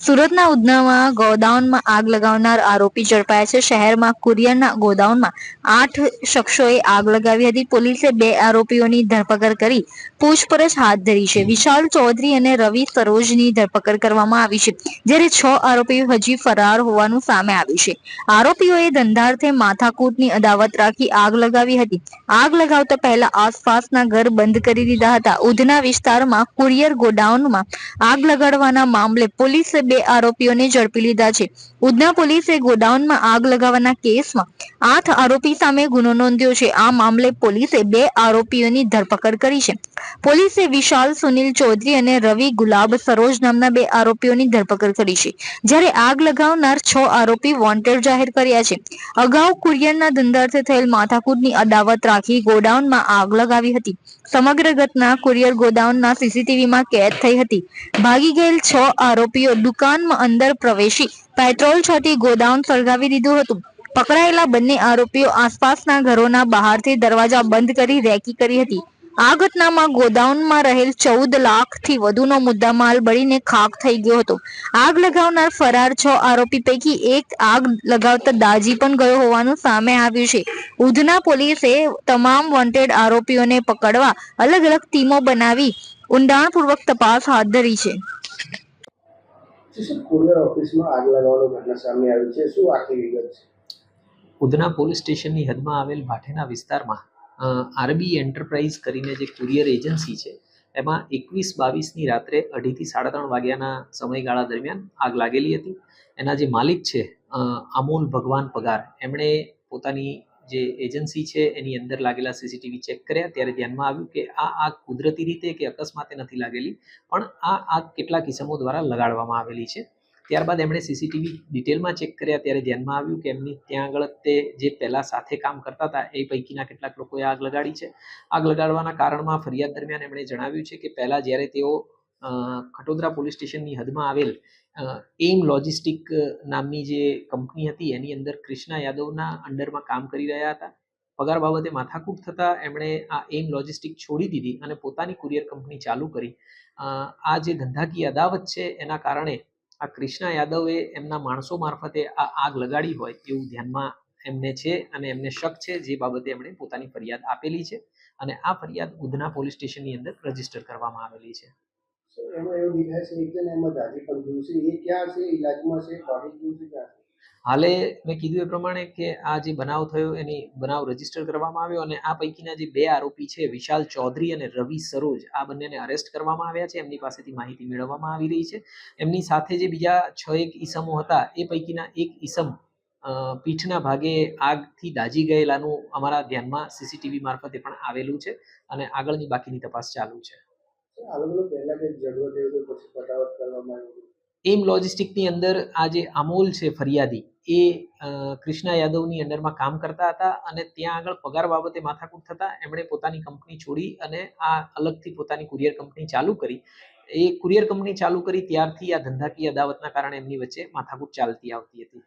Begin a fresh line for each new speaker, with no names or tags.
સુરતના ઉધનામાં ગોડાઉનમાં આગ લગાવનાર આરોપી ઝડપાયા છે. શહેરમાં કુરિયરના ગોડાઉનમાં આઠ શખ્સોએ આગ લગાવી હતી. પોલીસે બે આરોપીઓની ધરપકડ કરી પૂછપરછ હાથ ધરી છે. વિશાલ ચૌધરી અને રવિ સરોજની ધરપકડ કરવામાં આવી છે, જ્યારે છ આરોપીઓ હજી ફરાર હોવાનું સામે આવ્યું છે. આરોપીઓએ ધંધાર્થે માથાકૂટની અદાવત રાખી આગ લગાવી હતી. આગ લગાવતા પહેલા આસપાસના ઘર બંધ કરી દીધા હતા. ઉધના વિસ્તારમાં કુરિયર ગોડાઉનમાં આગ લગાડવાના મામલે પોલીસે બે આરોપીઓને ઝડપી લીધા છે. ઉધના પોલીસે ગોડાઉનમાં આગ લગાવવાના કેસમાં આઠ આરોપી સામે ગુનો નોંધ્યો છે. આ મામલે પોલીસે બે આરોપીઓની ધરપકડ કરી છે. પોલીસે વિશાલ, સુનિલ ચૌધરી અને રવિ ગુલાબ સરોજ નામના બે આરોપીઓની ધરપકડ કરી છે. જ્યારે આગ લગાવનાર છ આરોપી વોન્ટેડ જાહેર કર્યા છે. અગાઉ કુરિયરના ધંધાર્થે થયેલ માથાકૂટની અદાવત રાખી ગોડાઉનમાં આગ લગાવી હતી. સમગ્ર ઘટના કુરિયર ગોડાઉનના સીસીટીવીમાં કેદ થઈ હતી. ભાગી ગયેલ છ આરોપીઓ દુકાનમાં અંદર પ્રવેશી પેટ્રોલ છાંટી ગોડાઉન સળગાવી દીધું હતું. પકડાયેલા બંને આરોપીઓ આસપાસના ઘરોના બહારથી દરવાજા બંધ કરી રેકી કરી હતી. આ ઘટનામાં ગોડાઉનમાં રહેલ ચૌદ લાખથી વધુનો મુદ્દામાલ બળીને ખાખ થઈ ગયો હતો. આગ લગાવનાર ફરાર છ આરોપી પૈકી એક આગ લગાવતા દાજી પણ ગયો હોવાનું સામે આવ્યું છે. ઉધના પોલીસે તમામ વોન્ટેડ આરોપીઓને પકડવા અલગ અલગ ટીમો બનાવી ઊંડાણપૂર્વક તપાસ હાથ ધરી છે.
શું શું કુરિયર ઓફિસમાં આગ લગાવવાનો ઘટના સામે આવી છે. શું આખી વિગત છે?
ઉધના પોલીસ સ્ટેશનની હદમાં આવેલ ભાઠેના વિસ્તારમાં આરબી એન્ટરપ્રાઇઝ કરીને જે કુરિયર એજન્સી છે, એમાં એકવીસ બાવીસની રાત્રે અઢીથી સાડા ત્રણ વાગ્યાના સમયગાળા દરમિયાન આગ લાગેલી હતી. એના જે માલિક છે અમોલ ભગવાન પગાર, એમણે પોતાની જે એજન્સી છે, એની અંદર લાગેલા સીસીટીવી ચેક કર્યા. ત્યારે ધ્યાનમાં આવ્યું કે આ આગ કુદરતી રીતે કે અકસ્માતે નથી લાગેલી, પણ આ આગ કેટલાક કિસમો દ્વારા લગાડવામાં આવેલી છે. ત્યારબાદ એમણે સીસીટીવી ડિટેલમાં ચેક કર્યા, ત્યારે ધ્યાનમાં આવ્યું કે એમની ત્યાં આગળ તે જે પહેલાં સાથે કામ કરતા હતા, એ પૈકીના કેટલાક લોકોએ આગ લગાડી છે. આગ લગાડવાના કારણમાં ફરિયાદ દરમિયાન એમણે જણાવ્યું છે કે પહેલાં જ્યારે તેઓ ખટોદરા પોલીસ સ્ટેશનની હદમાં આવેલ એઇમ લોજિસ્ટિક નામની જે કંપની હતી, એની અંદર ક્રિષ્ના યાદવના અંડરમાં કામ કરી રહ્યા હતા. પગાર બાબતે માથાકૂટ થતાં એમણે આ એમ લોજિસ્ટિક છોડી દીધી અને પોતાની કુરિયર કંપની ચાલુ કરી. આ જે ધંધાકીય અદાવત છે, એના કારણે આ કૃષ્ણા યાદવે એમના માણસો મારફતે આ આગ લગાડી હોય એવું ધ્યાનમાં એમને છે અને એમને શક છે જે બાબતે એમણે પોતાની ફરિયાદ આપેલી છે અને આ ફરિયાદ ઉધના પોલીસ સ્ટેશનની અંદર રજિસ્ટર કરવામાં આવેલી છે.
એમાં એવું દેખાય છે એક જણ એમાં દાદી પણ છે. એ ક્યાં છે? ઇલાજમાં છે? કોલેજ છે ક્યાં
હાલે મેં કીધું એ પ્રમાણે કે આ જે બનાવ થયો, એની બનાવ રજિસ્ટર કરવામાં આવ્યો અને આ પૈકીના જે બે આરોપી છે, વિશાલ ચૌધરી અને રવિ સરોજ, આ બંનેને અરેસ્ટ કરવામાં આવ્યા છે. એમની પાસેથી માહિતી મેળવવામાં આવી રહી છે. એમની સાથે જે બીજા છ એક ઈસમો હતા, એ પૈકીના એક ઈસમ પીઠના ભાગે આગથી દાજી ગયેલાનું અમારા ધ્યાનમાં સીસીટીવી મારફતે પણ આવેલું છે અને આગળની બાકીની તપાસ ચાલુ છે. એમ લોજિસ્ટિકની અંદર આ જે અમોલ છે ફરિયાદી એ કૃષ્ણા યાદવની અંડરમાં કામ કરતા હતા અને ત્યાં આગળ પગાર બાબતે માથાકૂટ થતા એમણે પોતાની કંપની છોડી અને આ અલગથી પોતાની કુરિયર કંપની ચાલુ કરી. એ કુરિયર કંપની ચાલુ કરી ત્યારથી આ ધંધાકીય અદાવતના કારણે એમની વચ્ચે માથાકૂટ ચાલતી આવતી હતી.